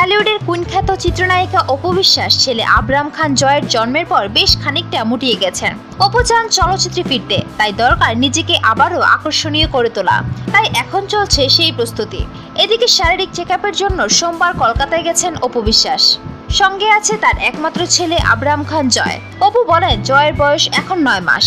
বিখ্যাত চিত্রনায়িকা অপু বিশ্বাস, ছেলে আবরাম খান জয়ের জন্মের পর বেশ খানিকটা মুটিয়ে গেছেন। অপু চান চলচ্চিত্রে ফিরতে, তাই দরকার নিজেকে আবারও আকর্ষণীয় করে তোলা। তাই এখন চলছে সেই প্রস্তুতি। এদিকে শারীরিক চেক জন্য সোমবার কলকাতায় গেছেন অপু বিশ্বাস। সঙ্গে আছে তার একমাত্র ছেলে আবরাম খান জয়। অপু বলেন, জয়ের বয়স এখন নয় মাস।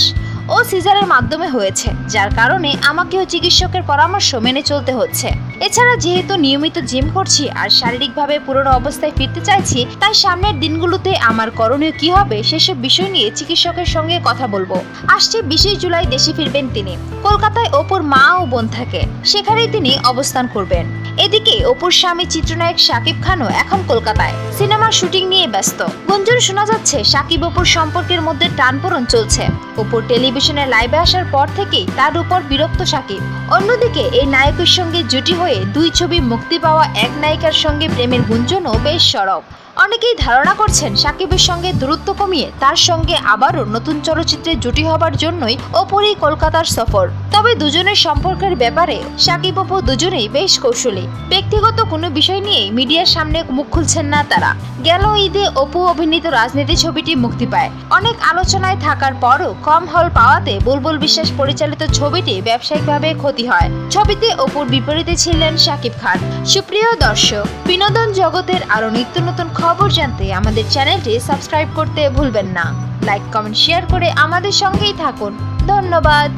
ও সিজারের মাধ্যমে হয়েছে, যার কারণে আমাকেও চিকিৎসকের পরামর্শ মেনে চলতে হচ্ছে। এছাড়া যেহেতু নিয়মিত জিম করছি আর শারীরিকভাবে পুরনো অবস্থায় ফিরতে চাইছি, তাই সামনের দিনগুলোতে আমার করণীয় কি হবে সেসব বিষয় নিয়ে চিকিৎসকের সঙ্গে কথা বলব। আসছে বিশে জুলাই দেশে ফিরবেন তিনি। কলকাতায় অপুর মা ও বোন থাকে, সেখানেই তিনি অবস্থান করবেন। এদিকে অপুর স্বামী চিত্রনায়ক শাকিব খানও এখন কলকাতায়। সিনেমার শুটিং নিয়ে ব্যস্ত। গুঞ্জন শোনা যাচ্ছে শাকিব অপুর সম্পর্কের মধ্যে টানপোড়ন চলছে। অপুর টেলিভিশনে লাইভে আসার পর থেকেই তার উপর বিরক্ত সাকিব। অন্যদিকে এই নায়কের সঙ্গে জুটি হয়ে দুই ছবি মুক্তি পাওয়া এক নায়িকার সঙ্গে প্রেমের গুঞ্জনও বেশ সরব। অনেকেই ধারণা করছেন সাকিবের সঙ্গে দূরত্ব কমিয়ে তার সঙ্গে আবারও নতুন চলচ্চিত্রে জুটি হবার জন্যই অপরই কলকাতার সফর। তবে দুজনের সম্পর্কের ব্যাপারে সাকিব অপু দুজনেই বেশ কৌশলী। ব্যক্তিগত কোনো বিষয় নিয়েই মিডিয়ার সামনে মুখ খুলছেন না তারা। গেল ঈদে অপু অভিনীত রাজনীতি ছবিটি মুক্তি পায়। অনেক আলোচনায় থাকার পরও কম হল পাওয়াতে বুলবুল বিশ্বাস পরিচালিত ছবিটি ব্যবসায়িকভাবে ক্ষতি হয়। ছবিতে অপুর বিপরীতে ছিলেন শাকিব খান। সুপ্রিয় দর্শক, বিনোদন জগতের আরও নিত্য নতুন খবর জানতে আমাদের চ্যানেলটি সাবস্ক্রাইব করতে ভুলবেন না। লাইক, কমেন্ট, শেয়ার করে আমাদের সঙ্গেই থাকুন। ধন্যবাদ।